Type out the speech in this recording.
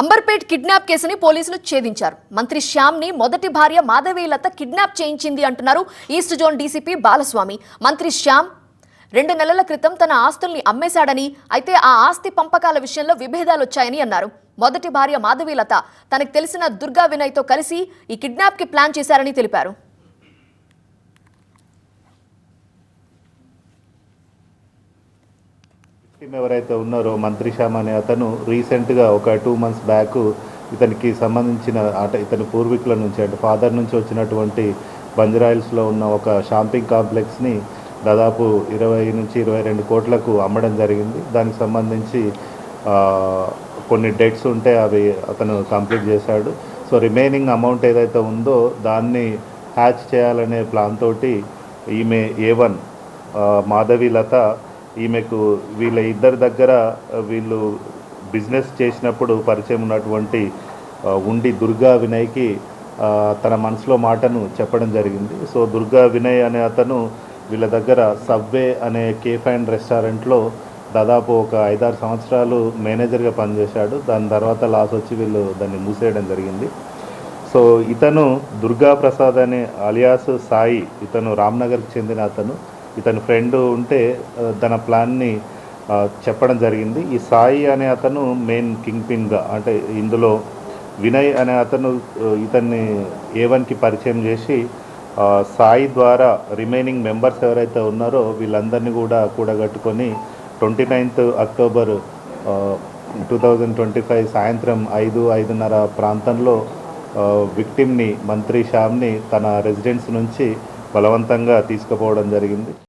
Amberpet kidnap కేసుని పోలీసులు ఛేదించారు. మంత్రి శ్యామ్ని మొదటి భార్య మాధవీలత కిడ్నాప్ చేయించింది అంటున్నారు ఈస్ట్ జోన్ డీసీపీ బాలస్వామి. మంత్రి శ్యామ్ రెండు నెలల క్రితం తన ఆస్తుల్ని అమ్మేశాడని అయితే ఆ ఆస్తి పంపకాల విషయంలో విభేదాలు వచ్చాయని అన్నారు. మొదటి భార్య మాధవీలత తనకు తెలిసిన దుర్గా వినయ్తో కలిసి ఈ కిడ్నాప్కి ప్లాన్ చేశారని తెలిపారు. టీం ఎవరైతే ఉన్నారో మంత్రి శ్యామ్ అనే అతను రీసెంట్గా ఒక టూ మంత్స్ బ్యాక్ ఇతనికి సంబంధించిన అంటే ఇతని పూర్వీకుల నుంచి అంటే ఫాదర్ నుంచి వచ్చినటువంటి బంజరాయిల్స్లో ఉన్న ఒక షాంపింగ్ కాంప్లెక్స్ని దాదాపు ఇరవై నుంచి ఇరవై రెండు కోట్లకు అమ్మడం జరిగింది. దానికి సంబంధించి కొన్ని డెట్స్ ఉంటే అవి అతను కంప్లీట్ చేశాడు. సో రిమైనింగ్ అమౌంట్ ఏదైతే ఉందో దాన్ని హ్యాచ్ చేయాలనే ప్లాన్ తోటి ఈమె ఏ వన్ మాధవి లత ఈమెకు వీళ్ళ ఇద్దరి దగ్గర వీళ్ళు బిజినెస్ చేసినప్పుడు పరిచయం ఉన్నటువంటి ఉండి దుర్గా వినయ్కి తన మనసులో మాటను చెప్పడం జరిగింది. సో దుర్గా వినయ్ అనే అతను వీళ్ళ దగ్గర సబ్వే అనే కేఫ్ అండ్ రెస్టారెంట్లో దాదాపు ఒక ఐదారు సంవత్సరాలు మేనేజర్గా పనిచేశాడు. దాని తర్వాత లాస్ వచ్చి వీళ్ళు దాన్ని మూసేయడం జరిగింది. సో ఇతను దుర్గా ప్రసాద్ అనే అలియాస్ సాయి ఇతను రామ్నగర్కి చెందిన అతను. ఇతని ఫ్రెండ్ ఉంటే తన ప్లాన్ని చెప్పడం జరిగింది. ఈ సాయి అనే అతను మెయిన్ కింగ్ పిన్గా అంటే ఇందులో వినయ్ అనే అతను ఇతన్ని ఏవన్కి పరిచయం చేసి సాయి ద్వారా రిమైనింగ్ మెంబర్స్ ఎవరైతే ఉన్నారో వీళ్ళందరినీ కూడా కూడగట్టుకొని twenty ninth October two thousand twenty five సాయంత్రం ఐదు ఐదున్నర ప్రాంతంలో విక్టిమ్ని మంత్రి శ్యామ్ని తన రెసిడెన్స్ నుంచి బలవంతంగా తీసుకుపోవడం జరిగింది.